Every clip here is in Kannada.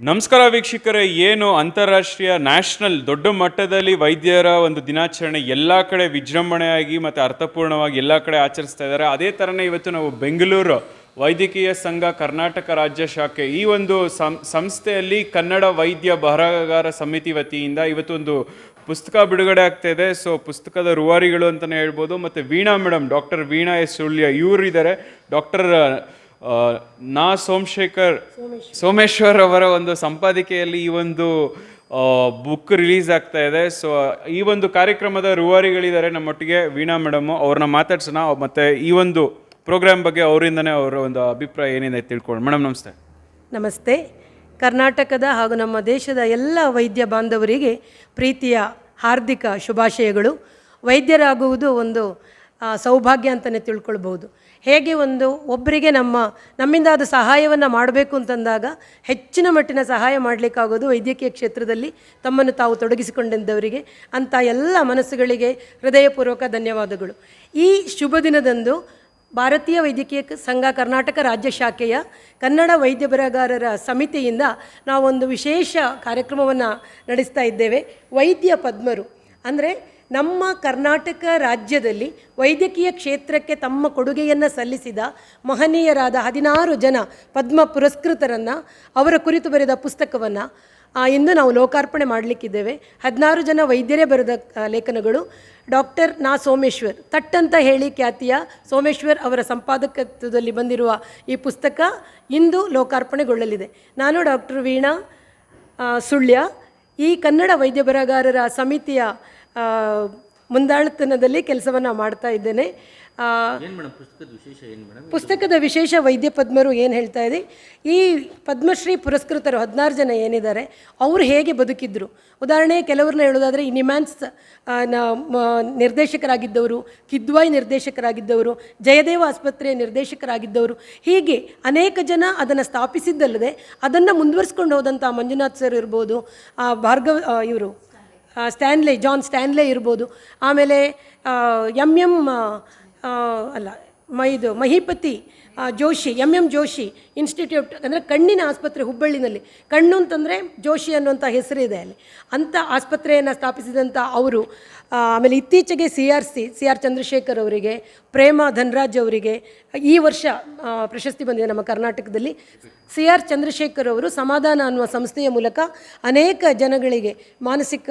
ನಮಸ್ಕಾರ ವೀಕ್ಷಕರೇ ಏನು ಅಂತಾರಾಷ್ಟ್ರೀಯ ನ್ಯಾಷನಲ್ ದೊಡ್ಡ ಮಟ್ಟದಲ್ಲಿ ವೈದ್ಯರ ಒಂದು ದಿನಾಚರಣೆ ಎಲ್ಲ ಕಡೆ ವಿಜೃಂಭಣೆಯಾಗಿ ಮತ್ತು ಅರ್ಥಪೂರ್ಣವಾಗಿ ಎಲ್ಲ ಕಡೆ ಆಚರಿಸ್ತಾ ಇದ್ದಾರೆ. ಅದೇ ಥರನೇ ಇವತ್ತು ನಾವು ಬೆಂಗಳೂರು ವೈದ್ಯಕೀಯ ಸಂಘ ಕರ್ನಾಟಕ ರಾಜ್ಯ ಶಾಖೆ ಈ ಒಂದು ಸಂಸ್ಥೆಯಲ್ಲಿ ಕನ್ನಡ ವೈದ್ಯ ಬರಹಗಾರ ಸಮಿತಿ ವತಿಯಿಂದ ಇವತ್ತೊಂದು ಪುಸ್ತಕ ಬಿಡುಗಡೆ ಆಗ್ತಾ ಇದೆ. ಸೊ ಪುಸ್ತಕದ ರುವಾರಿಗಳು ಅಂತಲೇ ಹೇಳ್ಬೋದು. ಮತ್ತು Veena madam doctor Veena S Sullia ಇವರಿದ್ದಾರೆ. Doctor ಆ, ನಾ ಸೋಮಶೇಖರ್ ಸೋಮೇಶ್ವರ್ ಅವರ ಒಂದು ಸಂಪಾದಕೀಯಲ್ಲಿ ಈ ಒಂದು ಬುಕ್ ರಿಲೀಸ್ ಆಗ್ತಾ ಇದೆ. ಸೊ ಈ ಒಂದು ಕಾರ್ಯಕ್ರಮದ ರೂವಾರಿಗಳಿದ್ದಾರೆ ನಮ್ಮೊಟ್ಟಿಗೆ ವೀಣಾ ಮೇಡಮ್. ಅವ್ರನ್ನ ಮಾತಾಡ್ಸೋಣ. ಮತ್ತು ಈ ಒಂದು ಪ್ರೋಗ್ರಾಮ್ ಬಗ್ಗೆ ಅವರಿಂದನೇ ಅವರ ಒಂದು ಅಭಿಪ್ರಾಯ ಏನಿದೆ ತಿಳ್ಕೊಳ್ಳಿ ಮೇಡಮ್, ನಮಸ್ತೆ. ನಮಸ್ತೆ. ಕರ್ನಾಟಕದ ಹಾಗೂ ನಮ್ಮ ದೇಶದ ಎಲ್ಲ ವೈದ್ಯ ಬಾಂಧವರಿಗೆ ಪ್ರೀತಿಯ ಹಾರ್ದಿಕ ಶುಭಾಶಯಗಳು. ವೈದ್ಯರಾಗುವುದು ಒಂದು ಸೌಭಾಗ್ಯ ಅಂತಲೇ ತಿಳ್ಕೊಳ್ಬೋದು ಹೇಗೆ ಒಂದು ಒಬ್ಬರಿಗೆ ನಮ್ಮ ನಮ್ಮಿಂದಾದ ಸಹಾಯವನ್ನು ಮಾಡಬೇಕು ಅಂತಂದಾಗ ಹೆಚ್ಚಿನ ಮಟ್ಟಿನ ಸಹಾಯ ಮಾಡಲಿಕ್ಕಾಗೋದು ವೈದ್ಯಕೀಯ ಕ್ಷೇತ್ರದಲ್ಲಿ ತಮ್ಮನ್ನು ತಾವು ತೊಡಗಿಸಿಕೊಂಡಿದ್ದವರಿಗೆ ಅಂಥ ಎಲ್ಲ ಮನಸ್ಸುಗಳಿಗೆ ಹೃದಯಪೂರ್ವಕ ಧನ್ಯವಾದಗಳು. ಈ ಶುಭ ದಿನದಂದು ಭಾರತೀಯ ವೈದ್ಯಕೀಯ ಸಂಘ ಕರ್ನಾಟಕ ರಾಜ್ಯ ಶಾಖೆಯ ಕನ್ನಡ ವೈದ್ಯ ಬರಹಗಾರರ ಸಮಿತಿಯಿಂದ ನಾವೊಂದು ವಿಶೇಷ ಕಾರ್ಯಕ್ರಮವನ್ನು ನಡೆಸ್ತಾ ಇದ್ದೇವೆ. ವೈದ್ಯ ಪದ್ಮರು. ಅಂದರೆ ನಮ್ಮ ಕರ್ನಾಟಕ ರಾಜ್ಯದಲ್ಲಿ ವೈದ್ಯಕೀಯ ಕ್ಷೇತ್ರಕ್ಕೆ ತಮ್ಮ ಕೊಡುಗೆಯನ್ನು ಸಲ್ಲಿಸಿದ ಮಹನೀಯರಾದ ಹದಿನಾರು ಜನ ಪದ್ಮ ಪುರಸ್ಕೃತರನ್ನು ಅವರ ಕುರಿತು ಬರೆದ ಪುಸ್ತಕವನ್ನು ಇಂದು ನಾವು ಲೋಕಾರ್ಪಣೆ ಮಾಡಲಿಕ್ಕಿದ್ದೇವೆ. ಹದಿನಾರು ಜನ ವೈದ್ಯರೇ ಬರೆದ ಲೇಖನಗಳು ಡಾಕ್ಟರ್ ನಾ. ಸೋಮೇಶ್ವರ್. ತಟ್ ಅಂತ ಹೇಳಿ ಖ್ಯಾತಿಯ ಸೋಮೇಶ್ವರ್ ಅವರ ಸಂಪಾದಕತ್ವದಲ್ಲಿ ಬಂದಿರುವ ಈ ಪುಸ್ತಕ ಇಂದು ಲೋಕಾರ್ಪಣೆಗೊಳ್ಳಲಿದೆ. ನಾನು ಡಾಕ್ಟರ್ ವೀಣಾ ಸುಳ್ಯ. ಈ ಕನ್ನಡ ವೈದ್ಯ ಬರಹಗಾರರ ಸಮಿತಿಯ ಮುಂದಾಳತನದಲ್ಲಿ ಕೆಲಸವನ್ನು ಮಾಡ್ತಾ ಇದ್ದೇನೆ. ಪುಸ್ತಕದ ವಿಶೇಷ ವೈದ್ಯ ಪದ್ಮರು ಏನು ಹೇಳ್ತಾ ಇದೆ ಈ ಪದ್ಮಶ್ರೀ ಪುರಸ್ಕೃತರು ಹದಿನಾರು ಜನ ಏನಿದ್ದಾರೆ ಅವರು ಹೇಗೆ ಬದುಕಿದ್ರು? ಉದಾಹರಣೆ ಕೆಲವ್ರನ್ನ ಹೇಳೋದಾದರೆ ಈ ನಿಮ್ಯಾನ್ಸ್ ನಿರ್ದೇಶಕರಾಗಿದ್ದವರು ಕಿದ್ವಾಯ್ ನಿರ್ದೇಶಕರಾಗಿದ್ದವರು ಜಯದೇವ ಆಸ್ಪತ್ರೆಯ ನಿರ್ದೇಶಕರಾಗಿದ್ದವರು ಹೀಗೆ ಅನೇಕ ಜನ ಅದನ್ನು ಸ್ಥಾಪಿಸಿದ್ದಲ್ಲದೆ ಅದನ್ನು ಮುಂದುವರಿಸ್ಕೊಂಡು ಹೋದಂಥ ಮಂಜುನಾಥ್ ಸರ್ ಇರ್ಬೋದು ಆ, ಭಾರ್ಗವ್ ಇವರು ಸ್ಟ್ಯಾನ್ಲೆ ಜಾನ್ ಸ್ಟ್ಯಾನ್ಲೆ ಇರ್ಬೋದು. ಆಮೇಲೆ ಎಂ ಎಂ ಅಲ್ಲ ಇದು Mahipati Joshi M M Joshi institute ಅಂದರೆ ಕಣ್ಣಿನ ಆಸ್ಪತ್ರೆ ಹುಬ್ಬಳ್ಳಿನಲ್ಲಿ. ಕಣ್ಣು ಅಂತಂದರೆ ಜೋಶಿ ಅನ್ನುವಂಥ ಹೆಸರಿದೆ ಅಲ್ಲಿ. ಅಂಥ ಆಸ್ಪತ್ರೆಯನ್ನು ಸ್ಥಾಪಿಸಿದಂಥ ಅವರು ಆಮೇಲೆ ಇತ್ತೀಚೆಗೆ C R C C R Chandrashekhar ಅವರಿಗೆ, ಪ್ರೇಮ ಧನರಾಜ್ ಅವರಿಗೆ, ಈ ವರ್ಷ ಪ್ರಶಸ್ತಿ ಬಂದಿದೆ ನಮ್ಮ ಕರ್ನಾಟಕದಲ್ಲಿ. ಸಿ ಆರ್ ಚಂದ್ರಶೇಖರ್ ಅವರು ಸಮಾಧಾನ ಅನ್ನುವ ಸಂಸ್ಥೆಯ ಮೂಲಕ ಅನೇಕ ಜನಗಳಿಗೆ ಮಾನಸಿಕ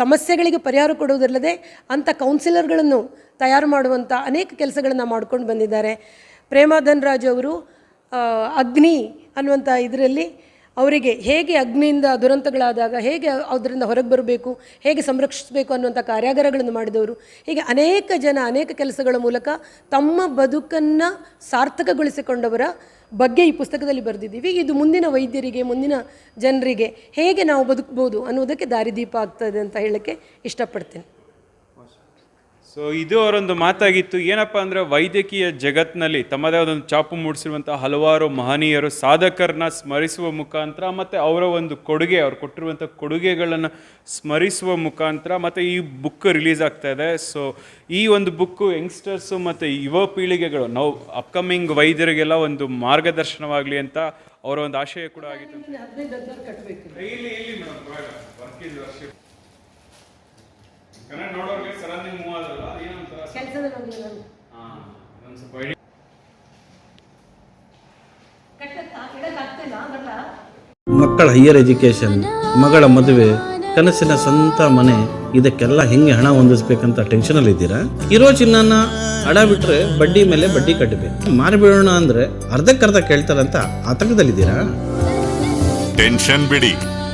ಸಮಸ್ಯೆಗಳಿಗೆ ಪರಿಹಾರ ಕೊಡುವುದಲ್ಲದೆ ಅಂಥ ಕೌನ್ಸಿಲರ್ಗಳನ್ನು ತಯಾರು ಮಾಡುವಂಥ ಅನೇಕ ಕೆಲಸಗಳನ್ನು ಮಾಡ್ಕೊಂಡು ಬಂದಿದ್ದಾರೆ. ಪ್ರೇಮಾಧನ್ ರಾಜ್ ಅವರು ಅಗ್ನಿ ಅನ್ನುವಂಥ ಇದರಲ್ಲಿ ಅವರಿಗೆ ಹೇಗೆ ಅಗ್ನಿಯಿಂದ ದುರಂತಗಳಾದಾಗ ಹೇಗೆ ಅದರಿಂದ ಹೊರಗೆ ಬರಬೇಕು, ಹೇಗೆ ಸಂರಕ್ಷಿಸಬೇಕು ಅನ್ನುವಂಥ ಕಾರ್ಯಾಗಾರಗಳನ್ನು ಮಾಡಿದವರು. ಹೀಗೆ ಅನೇಕ ಜನ, ಅನೇಕ ಕೆಲಸಗಳ ಮೂಲಕ ತಮ್ಮ ಬದುಕನ್ನು ಸಾರ್ಥಕಗೊಳಿಸಿಕೊಂಡವರ ಬಗ್ಗೆ ಈ ಪುಸ್ತಕದಲ್ಲಿ ಬರೆದಿದ್ದೀವಿ. ಇದು ಮುಂದಿನ ವೈದ್ಯರಿಗೆ, ಮುಂದಿನ ಜನರಿಗೆ ಹೇಗೆ ನಾವು ಬದುಕ್ಬೋದು ಅನ್ನೋದಕ್ಕೆ ದಾರಿದೀಪ ಆಗ್ತದೆ ಅಂತ ಹೇಳೋಕ್ಕೆ ಇಷ್ಟಪಡ್ತೇನೆ. ಸೊ ಇದು ಅವರೊಂದು ಮಾತಾಗಿತ್ತು. ಏನಪ್ಪ ಅಂದರೆ ವೈದ್ಯಕೀಯ ಜಗತ್ತಿನಲ್ಲಿ ತಮ್ಮದೇ ಆದೊಂದು ಚಾಪು ಮೂಡಿಸಿರುವಂಥ ಹಲವಾರು ಮಹನೀಯರು ಸಾಧಕರನ್ನ ಸ್ಮರಿಸುವ ಮುಖಾಂತರ ಮತ್ತು ಅವರ ಒಂದು ಕೊಡುಗೆ ಅವ್ರು ಕೊಟ್ಟಿರುವಂಥ ಕೊಡುಗೆಗಳನ್ನು ಸ್ಮರಿಸುವ ಮುಖಾಂತರ ಮತ್ತು ಈ ಬುಕ್ ರಿಲೀಸ್ ಆಗ್ತಾ ಇದೆ. ಸೊ ಈ ಒಂದು ಬುಕ್ಕು ಯಂಗ್ಸ್ಟರ್ಸು ಮತ್ತು ಯುವ ಪೀಳಿಗೆಗಳು ನಾವು ಅಪ್ಕಮಿಂಗ್ ವೈದ್ಯರಿಗೆಲ್ಲ ಒಂದು ಮಾರ್ಗದರ್ಶನವಾಗಲಿ ಅಂತ ಅವರ ಒಂದು ಆಶಯ ಕೂಡ ಆಗಿತ್ತು ಇಲ್ಲಿ ಇಲ್ಲಿ ಮೇಡಮ್ ವರ್ಕ್ ಇದೆ ವರ್ಷ ಕನ್ನಡ ನೋಡೋರಿಗೆ ಮೂವ್ ಆದ್ರಲ್ಲ ಏನಂತಾರ? ಹಾಂ ಒಂದು ಸ್ವಲ್ಪ ಐಡಿ ಮಕ್ಕಳ ಹೈಯರ್ ಎಜುಕೇಷನ್ ಮಗಳ ಮದುವೆ ಕನಸಿನ ಸ್ವಂತ ಮನೆ ಇದಕ್ಕೆಲ್ಲ ಹೆಂಗೆ ಹಣ ಹೊಂದಿಸ್ಬೇಕಂತ ಟೆನ್ಷನ್ ಇದ್ದೀರಾ? ಇರೋ ಚಿನ್ನನ ಹಣ ಬಿಟ್ರೆ ಬಡ್ಡಿ ಮೇಲೆ ಬಡ್ಡಿ ಕಟ್ಟಬೇಕು ಮಾರಿಬಿಡೋಣ ಅಂದ್ರೆ ಅರ್ಧಕ್ಕರ್ಧ ಕೇಳ್ತಾರಂತ ಆತಂಕದಲ್ಲಿದ್ದೀರಾ ಟೆನ್ಷನ್ ಬಿಡಿ.